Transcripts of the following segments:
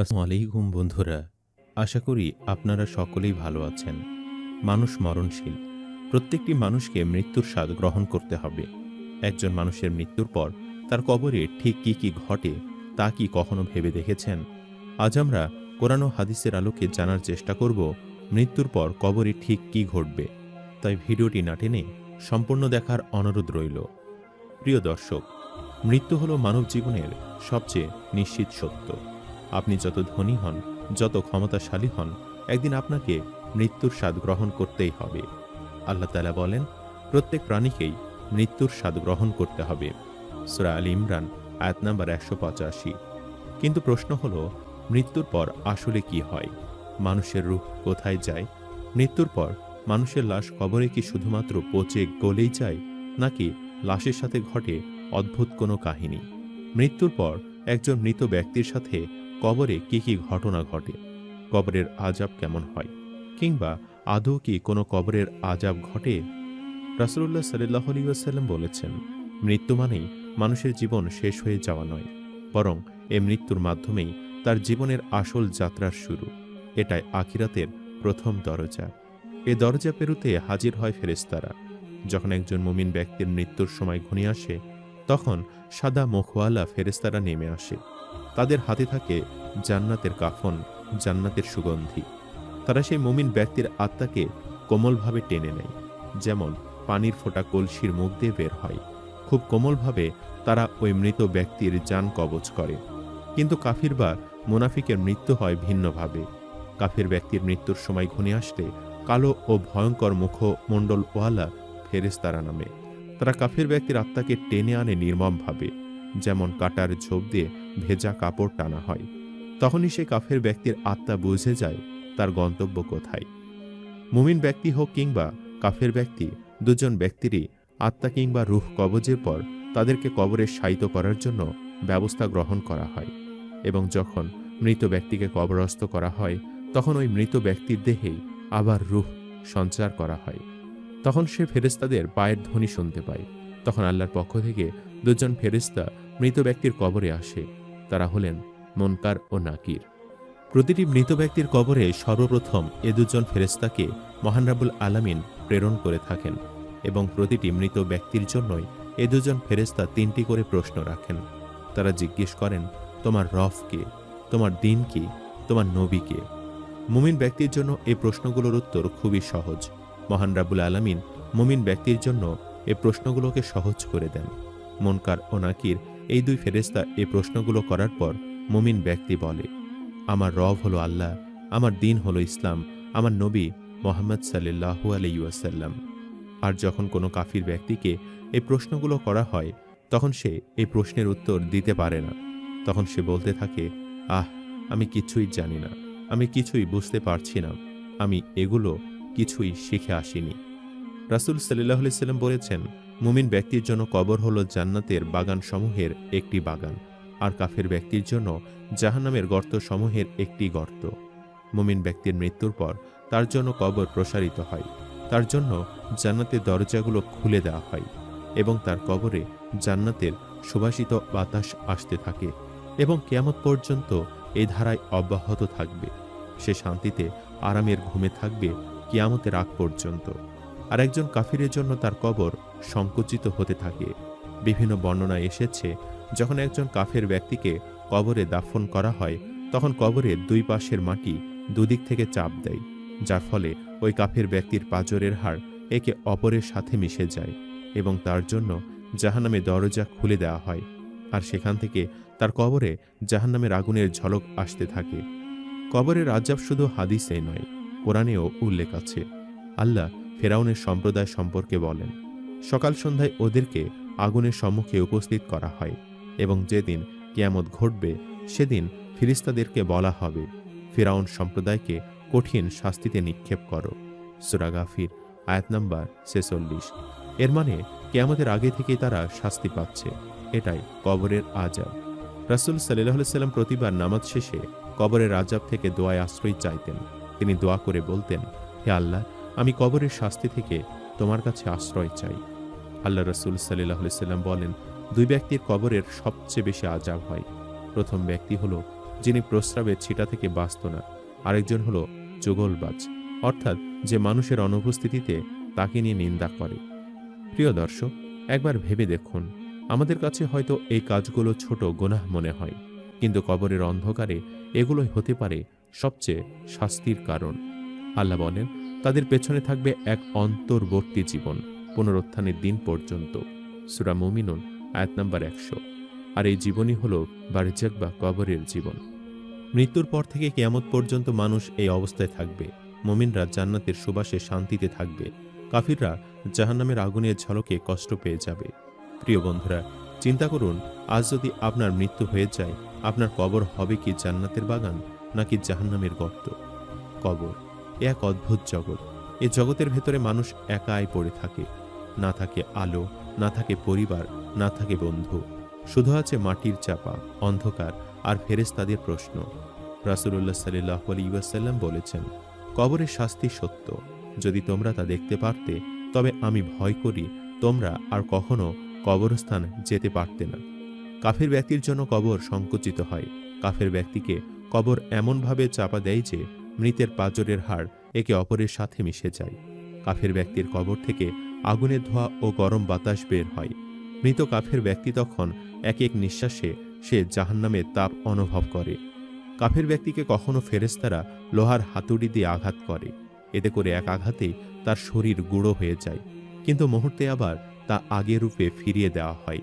আসসালামু আলাইকুম বন্ধুরা, আশা করি আপনারা সকলেই ভালো আছেন। মানুষ মরণশীল। প্রত্যেকটি মানুষকে মৃত্যুর স্বাদ গ্রহণ করতে হবে। একজন মানুষের মৃত্যুর পর তার কবরে ঠিক কি কি ঘটে তা কি কখনো ভেবে দেখেছেন? আজ আমরা কোরআন হাদিসের আলোকে জানার চেষ্টা করব, মৃত্যুর পর কবরে ঠিক কি ঘটবে। তাই ভিডিওটি না টেনে সম্পূর্ণ দেখার অনুরোধ রইল। প্রিয় দর্শক, মৃত্যু হলো মানব জীবনের সবচেয়ে নিশ্চিত সত্য। আপনি যত ধনী হন, যত ক্ষমতাশালী হন, একদিন আপনাকে মৃত্যুর স্বাদ গ্রহণ করতেই হবে। আল্লাহ তালা বলেন, প্রত্যেক প্রাণীকেই মৃত্যুর স্বাদ গ্রহণ করতে হবে। সুরা আল ইমরান, আয়াত নাম্বার একশো পঁচাশি। কিন্তু প্রশ্ন হলো, মৃত্যুর পর আসলে কি হয়? মানুষের রূপ কোথায় যায়? মৃত্যুর পর মানুষের লাশ কবরে কি শুধুমাত্র পচে গলেই যায়, নাকি লাশের সাথে ঘটে অদ্ভুত কোনো কাহিনী? মৃত্যুর পর একজন মৃত ব্যক্তির সাথে কবরে কি কি ঘটনা ঘটে, কবরের আজাব কেমন হয়, কিংবা আদৌ কি কোনো কবরের আজাব ঘটে? রাসুল্লাহ সাল্লাহ আলিয়াল্লাম বলেছেন, মৃত্যু মানেই মানুষের জীবন শেষ হয়ে যাওয়া নয়, বরং এ মৃত্যুর মাধ্যমেই তার জীবনের আসল যাত্রার শুরু, এটাই আখিরাতের প্রথম দরজা। এ দরজা পেরুতে হাজির হয় ফেরেস্তারা যখন একজন মুমিন ব্যক্তির মৃত্যুর সময় ঘনিয়ে আসে, তখন সাদা মুখওয়ালা ফেরেস্তারা নেমে আসে। তাদের হাতে থাকে জান্নাতের কাফন, জান্নাতের সুগন্ধি। তারা সেই মুমিন ব্যক্তির আত্মাকে কোমলভাবে টেনে নেয়। যেমন পানির ফোঁটা কলসির মুখ দিয়ে বের হয়। খুব কোমলভাবে তারা ওই মৃত ব্যক্তির যান কবচ করে। কিন্তু কাফির বা মুনাফিকের মৃত্যু হয় ভিন্নভাবে। কাফির ব্যক্তির মৃত্যুর সময় ঘনিয়ে আসলে কালো ও ভয়ঙ্কর মুখ মুখমণ্ডলওয়ালা ফেরেস্তারা নামে। তারা কাফির ব্যক্তির আত্মাকে টেনে আনে নির্মমভাবে। যেমন কাটার ঝোপ দিয়ে ভেজা কাপড় টানা হয়। তখনই সে কাফের ব্যক্তির আত্মা বুঝে যায় তার গন্তব্য কোথায়। মুমিন ব্যক্তি হোক কিংবা কাফের ব্যক্তি, দুজন ব্যক্তিরই আত্মা কিংবা রুহ কবজের পর তাদেরকে কবরে শায়িত করার জন্য ব্যবস্থা গ্রহণ করা হয় এবং যখন মৃত ব্যক্তিকে কবরস্থ করা হয়, তখন ওই মৃত ব্যক্তির দেহেই আবার রুহ সঞ্চার করা হয়। তখন সে ফেরেস্তাদের পায়ের ধ্বনি শুনতে পায়। তখন আল্লাহর পক্ষ থেকে দুজন ফেরেস্তা মৃত ব্যক্তির কবরে আসে। তারা হলেন মনকার ও নাকির। প্রতিটি মৃত ব্যক্তির কবরে সর্বপ্রথম এ দুজন ফেরেস্তাকে মহানরাবুল আলামিন প্রেরণ করে থাকেন এবং প্রতিটি মৃত ব্যক্তির জন্যই এ দুজন ফেরেস্তা তিনটি করে প্রশ্ন রাখেন। তারা জিজ্ঞেস করেন, তোমার রফ কে? তোমার দিন কি? তোমার নবী কে? মুমিন ব্যক্তির জন্য এই প্রশ্নগুলোর উত্তর খুবই সহজ। মহান রাবুল আলামিন মুমিন ব্যক্তির জন্য এ প্রশ্নগুলোকে সহজ করে দেন। মনকার ও নাকির এই দুই ফেরেস্তা এই প্রশ্নগুলো করার পর মুমিন ব্যক্তি বলে, আমার রব হলো আল্লাহ, আমার দিন হলো ইসলাম, আমার নবী মোহাম্মদ সাল্লাহু আলাইসাল্লাম আর যখন কোনো কাফির ব্যক্তিকে এই প্রশ্নগুলো করা হয়, তখন সে এই প্রশ্নের উত্তর দিতে পারে না। তখন সে বলতে থাকে, আহ, আমি কিছুই জানি না, আমি কিছুই বুঝতে পারছি না, আমি এগুলো কিছুই শিখে আসিনি। রাসুল সাল্লাহ সাল্লাম বলেছেন মুমিন ব্যক্তির জন্য কবর হলো জান্নাতের বাগান সমূহের একটি বাগান, আর কাফের ব্যক্তির জন্য জাহান্নামের গর্ত সমূহের একটি গর্ত। মুমিন ব্যক্তির মৃত্যুর পর তার জন্য কবর প্রসারিত হয়, তার জন্য জান্নাতের দরজাগুলো খুলে দেওয়া হয় এবং তার কবরে জান্নাতের সুবাসিত বাতাস আসতে থাকে এবং কেয়ামত পর্যন্ত এই ধারায় অব্যাহত থাকবে। সে শান্তিতে আরামের ঘুমে থাকবে কিয়ামতের আগ পর্যন্ত। আর একজন কাফিরের জন্য তার কবর সংকুচিত হতে থাকে। বিভিন্ন বর্ণনা এসেছে, যখন একজন কাফের ব্যক্তিকে কবরে দাফন করা হয়, তখন কবরের দুই পাশের মাটি দুদিক থেকে চাপ দেয়, যার ফলে ওই কাফের ব্যক্তির পাজরের হাড় একে অপরের সাথে মিশে যায় এবং তার জন্য জাহান্নামে দরজা খুলে দেওয়া হয় আর সেখান থেকে তার কবরে জাহান্নামের আগুনের ঝলক আসতে থাকে। কবরের আজাব শুধু হাদিসে নয়, কোরআনেও উল্লেখ আছে। আল্লাহ ফেরাউনের সম্প্রদায় সম্পর্কে বলেন, সকাল সন্ধ্যায় ওদেরকে আগুনের সম্মুখে উপস্থিত করা হয় এবং যেদিন কিয়ামত ঘটবে, সেদিন ফিরিস্তাদেরকে বলা হবে, ফেরাউন সম্প্রদায়কে কঠিন শাস্তিতে নিক্ষেপ করো। সুরাগাফির আয়াত নাম্বার ছেচল্লিশ। এর মানে কেয়ামতের আগে থেকেই তারা শাস্তি পাচ্ছে। এটাই কবরের আজাব রাসুল সাল্লাহ সাল্লাম প্রতিবার নামাজ শেষে কবরের আজাব থেকে দোয়ায় আশ্রয় চাইতেন। তিনি দোয়া করে বলতেন, হে আল্লাহ আমি কবরের শাস্তি থেকে তোমার কাছে আশ্রয় চাই। আল্লাহ রসুল সাল্লাহ সাল্লাম বলেন, দুই ব্যক্তির কবরের সবচেয়ে বেশি আজাব হয়। প্রথম ব্যক্তি হলো, যিনি প্রস্রাবের ছিটা থেকে বাঁচত না। আরেকজন হলো, যুগলবাজ। অর্থাৎ, যে মানুষের অনুপস্থিতিতে তাকে নিয়ে নিন্দা করে। প্রিয় দর্শক, একবার ভেবে দেখুন, আমাদের কাছে হয়তো এই কাজগুলো ছোট গোনাহ মনে হয়, কিন্তু কবরের অন্ধকারে এগুলোই হতে পারে সবচেয়ে শাস্তির কারণ। আল্লাহ বলেন তাদের পেছনে থাকবে এক অন্তর্বর্তী জীবন, পুনরুত্থানের দিন পর্যন্ত। সুরা মুমিনুন, আয়াত নাম্বার একশো। আর এই জীবনই হল বারিজাক বা কবরের জীবন। মৃত্যুর পর থেকে কেয়ামত পর্যন্ত মানুষ এই অবস্থায় থাকবে। মুমিনরা জান্নাতের সুবাসে শান্তিতে থাকবে। কাফিররা জাহান্নামের আগুনের ঝলকে কষ্ট পেয়ে যাবে। প্রিয় বন্ধুরা, চিন্তা করুন, আজ যদি আপনার মৃত্যু হয়ে যায়, আপনার কবর হবে কি জান্নাতের বাগান নাকি জাহান্নামের গর্ত? কবর। এ এক অদ্ভুত জগৎ। এ জগতের ভেতরে মানুষ একাই পড়ে থাকে। না থাকে আলো, না থাকে পরিবার, না থাকে বন্ধু। শুধু আছে মাটির চাপা, অন্ধকার আর ফেরেস্তাদের প্রশ্ন। রাসুল্লাহ সাল্লাহ আলী ওয়াসাল্লাম বলেছেন, কবরের শাস্তি সত্য। যদি তোমরা তা দেখতে পারতে, তবে আমি ভয় করি, তোমরা আর কখনো কবরস্থান যেতে পারতে না। কাফের ব্যক্তির জন্য কবর সংকুচিত হয়। কাফের ব্যক্তিকে কবর এমনভাবে চাপা দেয় যে মৃতের পাজরের হাড় একে অপরের সাথে মিশে যায়। কাফের ব্যক্তির কবর থেকে আগুনের ধোঁয়া ও গরম বাতাস বের হয়। মৃত কাফের ব্যক্তি তখন এক এক নিঃশ্বাসে সে জাহান্নামের তাপ অনুভব করে। কাফের ব্যক্তিকে কখনো ফেরেস্তারা লোহার হাতুড়ি দিয়ে আঘাত করে। এতে করে এক আঘাতে তার শরীর গুঁড়ো হয়ে যায়। কিন্তু মুহূর্তে আবার তা আগের রূপে ফিরিয়ে দেওয়া হয়।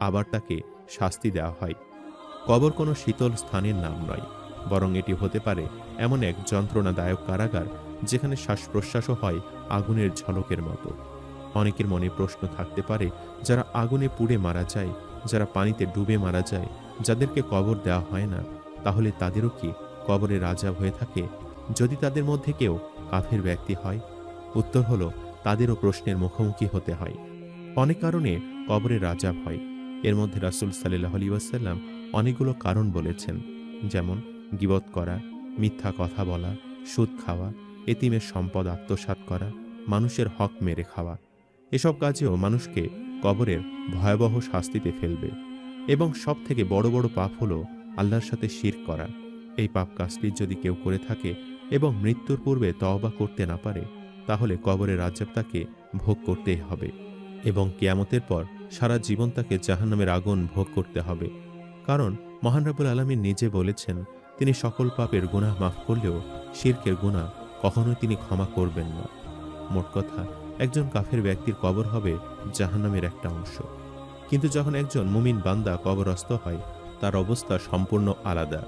আবার তাকে শাস্তি দেওয়া হয়। কবর কোনো শীতল স্থানের নাম নয়। বরং এটি হতে পারে এমন এক যন্ত্রণাদায়ক কারাগার যেখানে শ্বাস প্রশ্বাসও হয় আগুনের ঝলকের মতো। অনেকের মনে প্রশ্ন থাকতে পারে, যারা আগুনে পুড়ে মারা যায়, যারা পানিতে ডুবে মারা যায়, যাদেরকে কবর দেওয়া হয় না, তাহলে তাদেরও কি কবরে রাজা হয়ে থাকে? যদি তাদের মধ্যে কেউ কাফের ব্যক্তি হয়, উত্তর হলো, তাদেরও প্রশ্নের মুখোমুখি হতে হয়। অনেক কারণে কবরে রাজা হয় এর মধ্যে রাসুল সাল্লাহ আলী ওয়াসাল্লাম অনেকগুলো কারণ বলেছেন, যেমন গিবত করা, মিথ্যা কথা বলা, সুদ খাওয়া, এতিমের সম্পদ আত্মসাৎ করা, মানুষের হক মেরে খাওয়া। এসব কাজেও মানুষকে কবরের ভয়াবহ শাস্তিতে ফেলবে এবং সব থেকে বড় বড় পাপ হলো আল্লাহর সাথে শির করা। এই পাপ কাজটি যদি কেউ করে থাকে এবং মৃত্যুর পূর্বে তওবা করতে না পারে, তাহলে কবরের রাজ্জাব তাকে ভোগ করতেই হবে এবং কেয়ামতের পর সারা জীবন তাকে জাহান্নামের আগুন ভোগ করতে হবে। কারণ মহান রাবুল আলমী নিজে বলেছেন তিনি সকল পাপের গুনাহ মাফ করলেও শিরকের গুনাহ কখনোই তিনি ক্ষমা করবেন না। মোট কথা, একজন কাফের ব্যক্তির কবর হবে জাহান্নামের একটা অংশ। কিন্তু যখন একজন মুমিন বান্দা কবরস্থ হয়, তার অবস্থা সম্পূর্ণ আলাদা।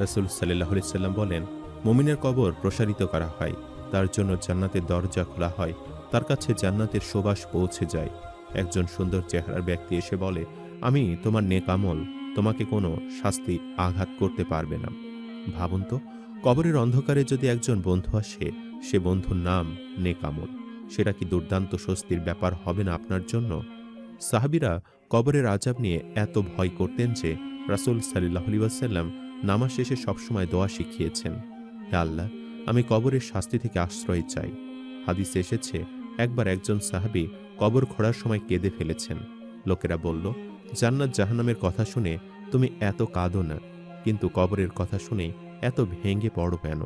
রসুল সাল্লাহ সাল্লাম বলেন, মুমিনের কবর প্রসারিত করা হয়, তার জন্য জান্নাতের দরজা খোলা হয়, তার কাছে জান্নাতের সুবাস পৌঁছে যায়। একজন সুন্দর চেহারার ব্যক্তি এসে বলে, আমি তোমার নেকামল তোমাকে কোনো শাস্তি আঘাত করতে পারবে না। ভাবুন তো, কবরের অন্ধকারে যদি একজন বন্ধু আসে, সে বন্ধুর নাম নেকামল সেটা কি দুর্দান্ত স্বস্তির ব্যাপার হবে না আপনার জন্য? সাহাবিরা কবরের আজাব নিয়ে এত ভয় করতেন যে রাসুল সাল্লাহ আলিবাসাল্লাম নামাজ শেষে সবসময় দোয়া শিখিয়েছেন, হে আল্লাহ, আমি কবরের শাস্তি থেকে আশ্রয় চাই। হাদিসে এসেছে, একবার একজন সাহাবি কবর খোঁড়ার সময় কেঁদে ফেলেছেন। লোকেরা বলল, জান্নাত জাহান্নামের কথা শুনে তুমি এত কাঁদো না। কিন্তু কবরের কথা শুনে এত ভেঙে পড়ো কেন?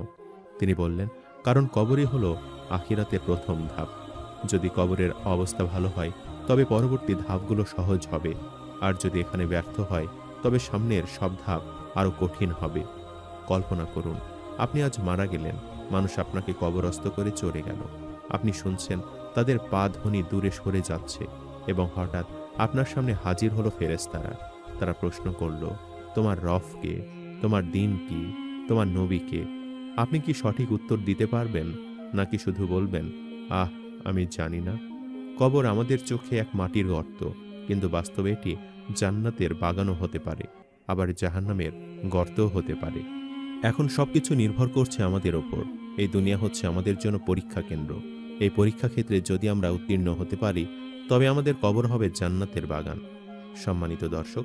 তিনি বললেন, কারণ কবরই হলো আখিরাতের প্রথম ধাপ। যদি কবরের অবস্থা ভালো হয়, তবে পরবর্তী ধাপগুলো সহজ হবে। আর যদি এখানে ব্যর্থ হয়, তবে সামনের সব ধাপ আরও কঠিন হবে। কল্পনা করুন, আপনি আজ মারা গেলেন, মানুষ আপনাকে কবরস্থ করে চলে গেল। আপনি শুনছেন, তাদের পা ধ্বনি দূরে সরে যাচ্ছে, এবং হঠাৎ আপনার সামনে হাজির হলো ফেরেস্তারা তারা প্রশ্ন করল তোমার রফকে তোমার দিন কি তোমার নবীকে আপনি কি সঠিক উত্তর দিতে পারবেন, নাকি শুধু বলবেন, আহ, আমি জানি না কবর আমাদের চোখে এক মাটির গর্ত, কিন্তু বাস্তবে এটি জান্নাতের বাগানও হতে পারে, আবার জাহান্নামের গর্তও হতে পারে। এখন সবকিছু নির্ভর করছে আমাদের ওপর। এই দুনিয়া হচ্ছে আমাদের জন্য পরীক্ষা কেন্দ্র। এই পরীক্ষা ক্ষেত্রে যদি আমরা উত্তীর্ণ হতে পারি, তবে আমাদের কবর হবে জান্নাতের বাগান। সম্মানিত দর্শক